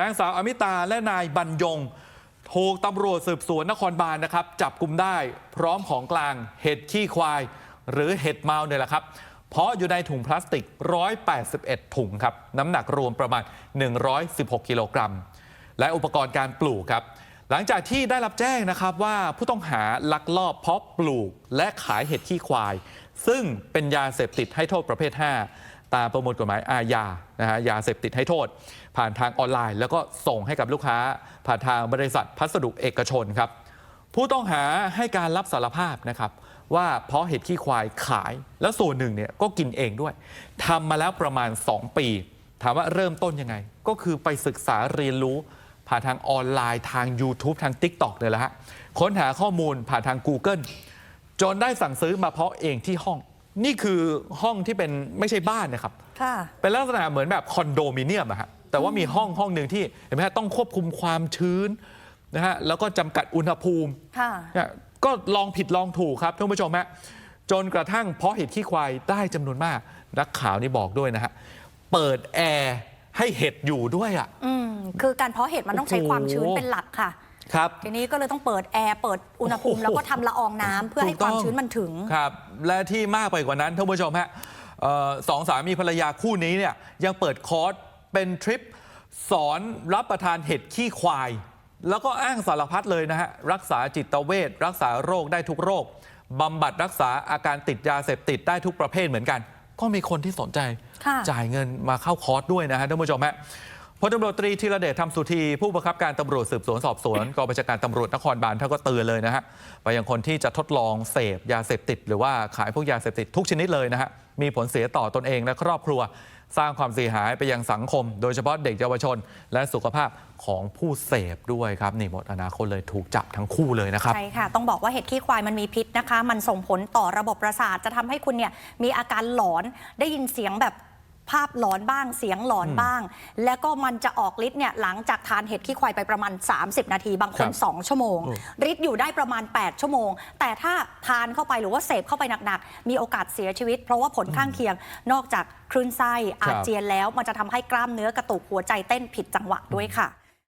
นางสาวอมิตาและนายบรรยงถูกตำรวจสืบสวนนครบาลนะครับ จับกลุ่มได้พร้อมของกลางเห็ดขี้ควาย หรือเห็ดเมาเนี่ยแหละครับ เพราะอยู่ในถุงพลาสติก 181 ถุงครับ น้ำหนักรวมประมาณ 116 กิโลกรัม และอุปกรณ์การปลูกครับ หลังจากที่ได้รับแจ้งนะครับว่าผู้ต้องหาลักลอบเพาะปลูก และขายเห็ดขี้ควาย ซึ่งเป็นยาเสพติดให้โทษประเภท 5 ตามประมวลกฎหมายอาญานะฮะยาเสพติดให้โทษ ผ่านทางออนไลน์ แล้วก็ส่งให้กับลูกค้า ผ่านทางบริษัทพัสดุเอกชนครับ ผู้ต้องหาให้การรับสารภาพนะครับ ว่าเพราะเห็ดขี้ควายขาย แล้วส่วนหนึ่งเนี่ยก็กินเองด้วยทำมาแล้วประมาณ 2 ปี ถามว่าเริ่มต้นยังไง ก็คือไปศึกษาเรียนรู้ ผ่านทางออนไลน์ทาง YouTube ทาง TikTok เนี่ยแหละฮะค้นหาข้อมูลผ่านทาง Google จนได้สั่งซื้อมาเพาะเองที่ห้อง นี่คือห้องที่เป็นไม่ใช่บ้านนะครับ ค่ะ เป็นลักษณะเหมือนแบบคอนโดมิเนียมอะฮะแต่ว่ามีห้องห้องหนึ่งที่เห็นไหมฮะต้องควบคุมความชื้นนะฮะแล้วก็จำกัดอุณหภูมิ ค่ะ เนี่ยก็ลองผิดลองถูกครับท่านผู้ชมฮะจนกระทั่งเพาะเห็ดขี้ควายได้จำนวนมาก นักข่าวนี่บอกด้วยนะฮะ เปิดแอร์ให้เห็ดอยู่ด้วยอะ อืม คือการเพาะเห็ดมันต้องใช้โอ้โหความชื้นเป็นหลักค่ะ ครับ ทีนี้ก็เลยต้องเปิดแอร์เปิดอุณหภูมิโอ้โหแล้วก็ทำละอองน้ำเพื่อให้ถูกคต้องวามชื้นมันถึง ครับ และที่มากไปกว่านั้นท่านผู้ชมฮะเอ่อสองสามีภรรยาคู่นี้เนี่ยยังเปิดคอร์สเป็นทริปสอนรับประทานเห็ดขี้ควาย แล้วก็อ้างสารพัดเลยนะฮะ รักษาจิตเวชรักษาโรคได้ทุกโรคบำบัดรักษาอาการติดยาเสพติดได้ทุกประเภทเหมือนกัน ก็มีคนที่สนใจ ค่ะ จ่ายเงินมาเข้าคอร์สด้วยนะฮะท่านผู้ชมฮะ พลตำรวจตรีธีรเดชทำสุธี ผู้บังคับการตำรวจสืบสวนสอบสวนกองบัญชาการตำรวจนครบาลท่านก็เตือนเลยนะฮะไปยังคนที่จะทดลองเสพยาเสพติด หรือว่าขายพวกยาเสพติดทุกชนิดเลยนะฮะมีผลเสียต่อตนเองและครอบครัว สร้างความเสียหายไปยังสังคม โดยเฉพาะเด็กเยาวชน และสุขภาพของผู้เสพด้วยครับนี่หมดอนาคตเลยถูกจับทั้งคู่เลยนะครับใช่ค่ะ ต้องบอกว่าเห็ดขี้ควายมันมีพิษนะคะ มันส่งผลต่อระบบประสาทจะทำให้คุณเนี่ยมีอาการหลอนได้ยินเสียงแบบ ภาพหลอนบ้างเสียงหลอนบ้าง แล้วก็มันจะออกฤทธิ์เนี่ยหลังจากทานเห็ดขี้ควายไปประมาณ 30 นาที บางคน ครับ2 ชั่วโมงอืมฤทธิ์อยู่ได้ประมาณ 8 ชั่วโมง แต่ถ้าทานเข้าไปหรือว่าเสพเข้าไปหนักๆ มีโอกาสเสียชีวิต เพราะว่าผลข้างเคียง นอกจากคลื่นไส้อาเจียนแล้ว มันจะทำให้กล้ามเนื้อกระตุกหัวใจเต้นผิดจังหวะด้วยค่ะ